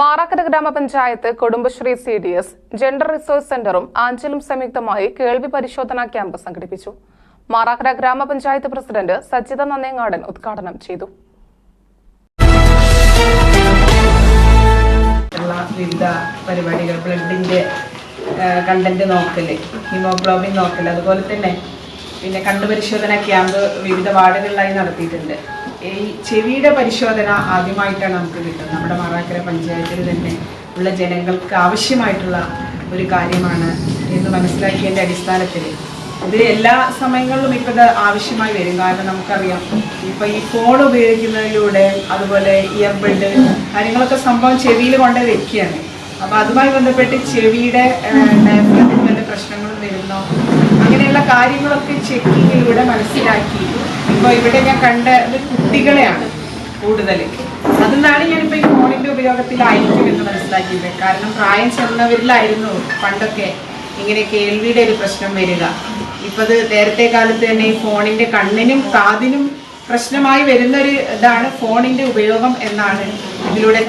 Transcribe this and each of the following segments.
മാറാക്കര ഗ്രാമപഞ്ചായത്ത് Kudumbashree C D S gender resource സെന്ററും ആഞ്ചലും സംയുക്തമായി കേൾവി പരിശോധനാ ക്യാമ്പ് സംഘടിപ്പിച്ചു. മാറാക്കര ഗ്രാമപഞ്ചായത്ത് പ്രസിഡന്റ് സജിത നന്നേങ്ങാടൻ ഉദ്ഘാടനം ചെയ്തു. വിവിധ പരിപാടികൾ ബ്ലഡിന്റെ കണ്ടന്റ് നോക്കൽ ഹിമോഗ്ലോബിൻ നോക്കൽ അതുപോലെ തന്നെ പിന്നെ കണ്ടുപരിശോധന ക്യാമ്പ് വിവിധ വാർഡുകളിലായി നടത്തിയിട്ടുണ്ട്. ഈ ചെവിയുടെ പരിശോധന ആദ്യമായിട്ടാണ് നമുക്ക് കിട്ടുന്നത്. നമ്മുടെ മാറാക്കര പഞ്ചായത്തിൽ തന്നെ ഉള്ള ജനങ്ങൾക്ക് ആവശ്യമായിട്ടുള്ള ഒരു കാര്യമാണ് എന്ന് മനസ്സിലാക്കിയതിന്റെ അടിസ്ഥാനത്തിൽ. ഇത് എല്ലാ സമയങ്ങളിലും ഇപ്പോൾ ഇത് ആവശ്യമായി വരും. കാരണം നമുക്കറിയാം ഇപ്പം ഈ ഫോൺ ഉപയോഗിക്കുന്നതിലൂടെ അതുപോലെ ഇയർബഡ് കാര്യങ്ങളൊക്കെ സംഭവം ചെവിയിൽ കൊണ്ടേ വെക്കുകയാണ്. അപ്പം അതുമായി ബന്ധപ്പെട്ട് ചെവിയുടെ ഡയഫ്രത്തിന് വല്ല പ്രശ്നങ്ങളും വരുന്നോ. അങ്ങനെയുള്ള കാര്യങ്ങളൊക്കെ ചെക്കിങ്ങിലൂടെ മനസ്സിലാക്കി ഇപ്പോൾ ഇവിടെ ഞാൻ കണ്ട കുട്ടികളെയാണ് കൂടുതൽ അതുകൊണ്ടാണ് ഞാനിപ്പോൾ ഈ ഫോണിന്റെ ഉപയോഗത്തിലായിരിക്കും എന്ന് മനസ്സിലാക്കിയത്. കാരണം പ്രായം ചെന്നവരിലായിരുന്നു പണ്ടൊക്കെ ഇങ്ങനെ കേൾവിയുടെ ഒരു പ്രശ്നം വരിക. ഇപ്പൊ അത് നേരത്തെ കാലത്ത് തന്നെ ഈ ഫോണിന്റെ കണ്ണിനും കാതിനും പ്രശ്നമായി വരുന്ന ഒരു ഇതാണ് ഫോണിന്റെ ഉപയോഗം എന്നാണ് ഇതിലൂടെ.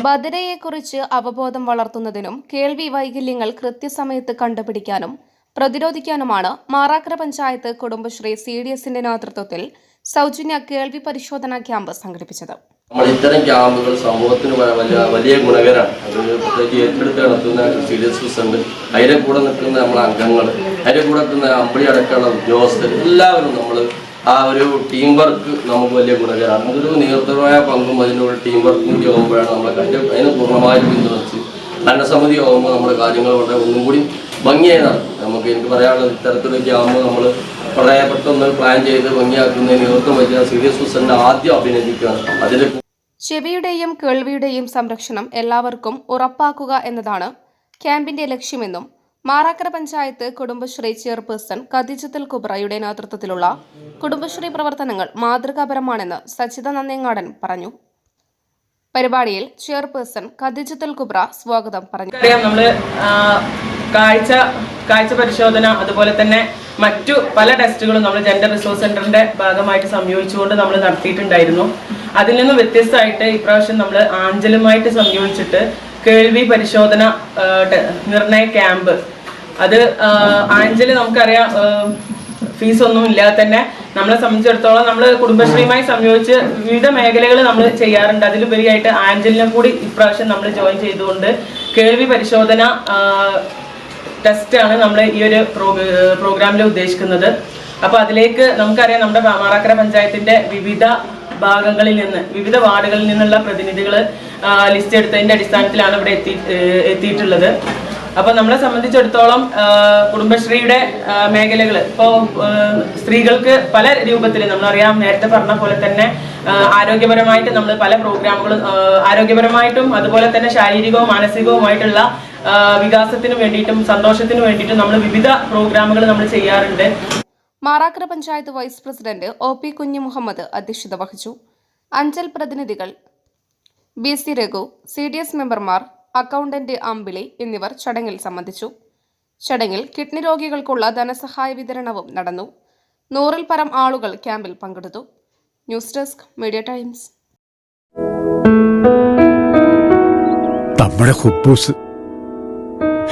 കുറിച്ച് അവബോധം വളർത്തുന്നതിനും കേൾവി വൈകല്യങ്ങൾ കൃത്യസമയത്ത് കണ്ടുപിടിക്കാനും പ്രതിരോധിക്കാനുമാണ് മാറാക്കര പഞ്ചായത്ത് കുടുംബശ്രീ സി ഡി എസിന്റെ നേതൃത്വത്തിൽ സൗജന്യ കേൾവി പരിശോധന ക്യാമ്പ് സംഘടിപ്പിച്ചത്. നമ്മൾ ഇത്തരം ക്യാമ്പുകൾ സമൂഹത്തിന് വലിയ വലിയ ഗുണകരമാണ് അത് പ്രത്യേകിച്ച് ഏറ്റെടുത്ത് നടത്തുന്ന സീരിയസ് ഉണ്ട് അതിന്റെ കൂടെ നിൽക്കുന്ന നമ്മളെ അംഗങ്ങൾ അതിന്റെ കൂടെ നിൽക്കുന്ന അമ്പിളി അടക്കമുള്ള ഉദ്യോഗസ്ഥർ എല്ലാവരും നമ്മൾ ആ ഒരു ടീം വർക്ക് നമുക്ക് വലിയ ഗുണകരമാണ് അതൊരു നിയന്ത്രമായ പങ്കും അതിനൊരു ടീം വർക്കും കൂടി ആകുമ്പോഴാണ് നമ്മൾ അതിന്റെ അതിനെ പൂർണമായും പിന്തുണച്ച് ഭരണസമിതി ആകുമ്പോൾ നമ്മുടെ കാര്യങ്ങൾ വളരെ ഒന്നും കൂടി ഭംഗിയായി നടക്കും. നമുക്ക് എനിക്ക് പറയാനുള്ളത് ഇത്തരത്തിലൊരു ക്യാമ്പ് നമ്മൾ വളരെ പെട്ടെന്ന് പ്ലാൻ ചെയ്ത് ഭംഗിയാക്കുന്നതിന് നേതൃത്വം വഹിച്ച സീരിയസ് ഹുസനെ ആദ്യം അഭിനന്ദിക്കുകയാണ്. അതിൽ ചെവിയുടെയും കേൾവിയുടെയും സംരക്ഷണം എല്ലാവർക്കും ഉറപ്പാക്കുക എന്നതാണ് ക്യാമ്പിന്റെ ലക്ഷ്യമെന്നും മാറാക്കര പഞ്ചായത്ത് കുടുംബശ്രീ ചെയർപേഴ്സൺ ഖദീജത്തുൽ കുബ്രയുടെ നേതൃത്വത്തിലുള്ള കുടുംബശ്രീ പ്രവർത്തനങ്ങൾ മാതൃകാപരമാണെന്ന് സച്ചിത നന്ദേങ്ങാടൻ പറഞ്ഞു. പരിപാടിയിൽ ചെയർപേഴ്സൺ ഖദീജത്തുൽ കുബ്ര സ്വാഗതം പറഞ്ഞു. കാഴ്ച കാഴ്ച പരിശോധന അതുപോലെ തന്നെ മറ്റു പല ടെസ്റ്റുകളും നമ്മൾ ജെൻഡർ റിസോഴ്സ് സെന്ററിന്റെ ഭാഗമായിട്ട് സംയോജിച്ചുകൊണ്ട് നമ്മൾ നടത്തിയിട്ടുണ്ടായിരുന്നു. അതിൽ നിന്നും വ്യത്യസ്തമായിട്ട് ഇപ്രാവശ്യം നമ്മൾ ആഞ്ചലുമായിട്ട് സംയോജിച്ചിട്ട് കേൾവി പരിശോധന നിർണയ ക്യാമ്പ്. അത് ആഞ്ചൽ നമുക്കറിയാം ഫീസ് ഒന്നും ഇല്ലാതെ തന്നെ നമ്മളെ സംബന്ധിച്ചിടത്തോളം നമ്മൾ കുടുംബശ്രീയുമായി സംയോജിച്ച് വിവിധ മേഖലകൾ നമ്മൾ ചെയ്യാറുണ്ട്. അതിലുപരിയായിട്ട് ആഞ്ചലിനെ കൂടി ഇപ്രാവശ്യം നമ്മൾ ജോയിൻ ചെയ്തുകൊണ്ട് കേൾവി പരിശോധന ടെസ്റ്റാണ് നമ്മൾ ഈ ഒരു പ്രോഗ്രാമിൽ ഉദ്ദേശിക്കുന്നത്. അപ്പോൾ അതിലേക്ക് നമുക്കറിയാം നമ്മുടെ മാറാക്കര പഞ്ചായത്തിന്റെ വിവിധ ഭാഗങ്ങളിൽ നിന്ന് വിവിധ വാർഡുകളിൽ നിന്നുള്ള പ്രതിനിധികൾ ലിസ്റ്റ് എടുത്തതിന്റെ അടിസ്ഥാനത്തിലാണ് ഇവിടെ എത്തി എത്തിയിട്ടുള്ളത്. അപ്പൊ നമ്മളെ സംബന്ധിച്ചിടത്തോളം കുടുംബശ്രീയുടെ മേഖലകൾ ഇപ്പോൾ സ്ത്രീകൾക്ക് പല രൂപത്തിൽ നമ്മളറിയാം നേരത്തെ പറഞ്ഞ പോലെ തന്നെ ആരോഗ്യപരമായിട്ട് നമ്മൾ പല പ്രോഗ്രാമുകളും ആരോഗ്യപരമായിട്ടും അതുപോലെ തന്നെ ശാരീരികവും മാനസികവുമായിട്ടുള്ള വികാസത്തിന് വേണ്ടിയിട്ടും സന്തോഷത്തിന് വേണ്ടിയിട്ടും നമ്മൾ വിവിധ പ്രോഗ്രാമുകൾ നമ്മൾ ചെയ്യാറുണ്ട്. Marakkara panchayat vice president O P Kunju Muhammad അധ്യക്ഷത വഹിച്ചു. അഞ്ചൽ പ്രതിനിധികൾ B C Raghu C D S മെമ്പർമാർ അക്കൗണ്ടന്റ് അമ്പിളി എന്നിവർ ചടങ്ങിൽ സംബന്ധിച്ചു. ചടങ്ങിൽ കിഡ്നി രോഗികൾക്കുള്ള ധനസഹായ വിതരണവും നടന്നു. നൂറിൽ പരം ആളുകൾ ക്യാമ്പിൽ പങ്കെടുത്തു. News desk media times. നമ്മുടെ കുബൂസ്